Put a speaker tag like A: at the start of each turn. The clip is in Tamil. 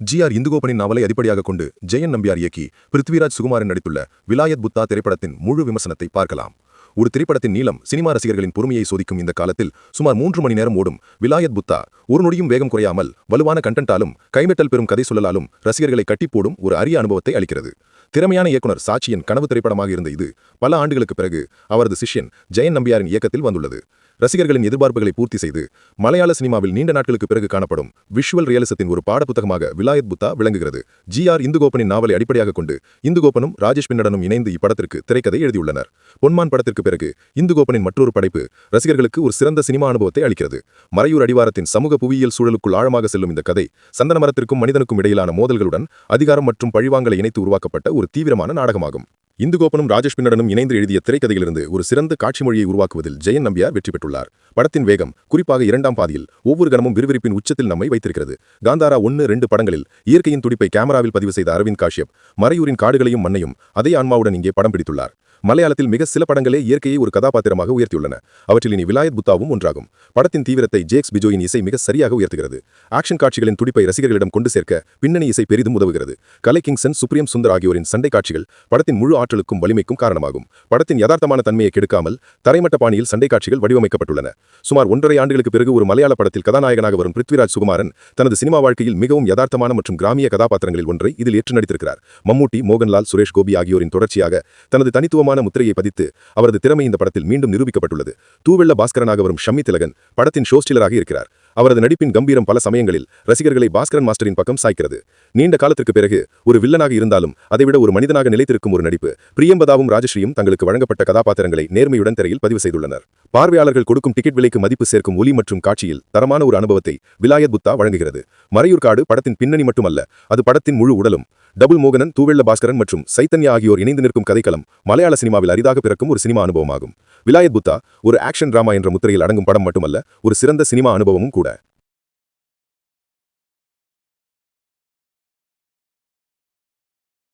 A: ஜி ஆர் இந்துகோபனின் நாவலை அடிப்படையாக கொண்டு ஜெயன் நம்பியார் இயக்கி பிருத்விராஜ் சுகுமாரன் நடித்துள்ள விலாயத் புத்தா திரைப்படத்தின் முழு விமர்சனத்தை பார்க்கலாம். ஒரு திரைப்படத்தின் நீளம் சினிமா ரசிகர்களின் பொறுமையை சோதிக்கும் இந்த காலத்தில் சுமார் மூன்று மணி நேரம் ஓடும் விலாயத் புத்தா ஒரு நொடியும் வேகம் குறையாமல் வலுவான கண்டென்ட்டாலும் கைமெட்டல் பெறும் கதை சொல்லலாலும் ரசிகர்களை கட்டிப்போடும் ஒரு அரிய அனுபவத்தை அளிக்கிறது. திறமையான இயக்குனர் சாட்சியின் கனவு திரைப்படமாக இருந்த இது பல ஆண்டுகளுக்கு பிறகு அவரது சிஷ்யன் ஜெயன் நம்பியாரின் இயக்கத்தில் வந்துள்ளது. ரசிகர்களின் எதிர்பார்ப்புகளை பூர்த்தி செய்து மலையாள சினிமாவில் நீண்ட நாட்களுக்கு பிறகு காணப்படும் விஷுவல் ரியலிசத்தின் ஒரு பாடப்புத்தகமாக விலாயத் புத்தா விளங்குகிறது. ஜி ஆர் இந்துகோபனின் நாவலை அடிப்படையாக கொண்டு இந்துகோபனும் ராஜேஷ் பின்னடனும் இணைந்து இப்படத்திற்கு திரைக்கதை எழுதியுள்ளனர். பொன்மான் படத்திற்கு பிறகு இந்துகோபனின் மற்றொரு படைப்பு ரசிகர்களுக்கு ஒரு சிறந்த சினிமா அனுபவத்தை அளிக்கிறது. மறையூர் அடிவாரத்தின் சமூக புவியியல் சூழலுக்குள் ஆழமாக செல்லும் இந்த கதை சந்தன மரத்திற்கும் மனிதனுக்கும் இடையிலான மோதல்களுடன் அதிகாரம் மற்றும் பழிவாங்கலை இணைத்து உருவாக்கப்பட்ட ஒரு தீவிரமான நாடகமாகும். இந்துகோபனும் ராஜேஷ் பின்னடனும் இணைந்து எழுதிய திரைக்கதையிலிருந்து ஒரு சிறந்த காட்சி மொழியை உருவாக்குவதில் ஜெயன் நம்பியார் வெற்றி பெற்றுள்ளார். படத்தின் வேகம் குறிப்பாக இரண்டாம் பாதியில் ஒவ்வொரு கணமும் விறுவிறுப்பின் உச்சத்தில் நம்மை வைத்திருக்கிறது. காந்தாரா ஒன்று ரெண்டு படங்களில் இயற்கையின் துடிப்பை கேமராவில் பதிவு செய்த அரவிந்த் காஷ்யப் மறையூரின் காடுகளையும் மண்ணையும் அதே ஆன்மாவுடன் இங்கே படம் பிடித்துள்ளார். மலையாளத்தில் மிக சில படங்களே இயற்கையை ஒரு கதாபாத்திரமாக உயர்த்தியுள்ளன. அவற்றில் இனி விலாயத் புத்தாவும் ஒன்றாகும். படத்தின் தீவிரத்தை ஜேக்ஸ் பிஜோயின் இசை மிக சரியாக உயர்த்துகிறது. ஆக்ஷன் காட்சிகளின் துடிப்பை ரசிகர்களிடம் கொண்டு சேர்க்க பின்னணி இசை பெரிதும் உதவுகிறது. கலை கிங்சன் சுப்ரீம் சுந்தர் ஆகியோரின் சண்டை காட்சிகள் படத்தின் முழு ஆற்றலுக்கும் வலிமைக்கும் காரணமாகும். படத்தின் யதார்த்தமான தன்மையை கெடுக்காமல் தரைமட்ட பாணியில் சண்டை காட்சிகள் வடிவமைக்கப்பட்டுள்ளன. சுமார் ஒன்றரை ஆண்டுகளுக்கு பிறகு ஒரு மலையாள படத்தில் கதாநாயகனாக வரும் பிருத்விராஜ் சுகுமாரன் தனது சினிமா வாழ்க்கையில் மிகவும் யதார்த்தமான மற்றும் கிராமிய கதாபாத்திரங்களில் ஒன்றை இதில் ஏற்று நடித்திருக்கிறார். மம்மூட்டி மோகன்லால் சுரேஷ் கோபி ஆகியோரின் தொடர்ச்சியாக தனது தனித்துவமான முத்திரையை பதித்து அவரது திறமை இந்த படத்தில் மீண்டும் நிரூபிக்கப்பட்டுள்ளது. தூவெள்ள பாஸ்கரனாக வரும் ஷம்மி திலகன் படத்தின் ஷோஸ்டிலராக இருக்கிறார். அவரது நடிப்பின் கம்பீரம் பல சமயங்களில் ரசிகர்களை பாஸ்கரன் மாஸ்டரின் பக்கம் சாய்க்கிறது. நீண்ட காலத்திற்கு பிறகு ஒரு வில்லனாக இருந்தாலும் அதைவிட ஒரு மனிதனாக நிலைத்திருக்கும் ஒரு நடிப்பு பிரியம்பதாவும் ராஜஸ்ரீயும் தங்களுக்கு வழங்கப்பட்ட கதாபாத்திரங்களை நேர்மையுடன் திரையில் பதிவு செய்துள்ளனர். பார்வையாளர்கள் கொடுக்கும் டிக்கெட் விலைக்கு மதிப்பு சேர்க்கும் ஒலி மற்றும் காட்சியில் தரமான ஒரு அனுபவத்தை விலாயத் புத்தா வழங்குகிறது. மறையூர் காடு படத்தின் பின்னணி மட்டுமல்ல அது படத்தின் முழு உடலும் டபுள் மோகனன் தூவெள்ள பாஸ்கரன் மற்றும் சைத்தன்யா ஆகியோர் இணைந்து நிற்கும் கதைக்களம் மலையாள சினிமாவில் அரிதாக பிறக்கும் ஒரு சினிமா அனுபவமாகும். விலாயத் புத்தா ஒரு ஆக்ஷன் டிராமா என்ற முத்திரையில் அடங்கும் படம் மட்டுமல்ல ஒரு சிறந்த சினிமா அனுபவமும் கூட.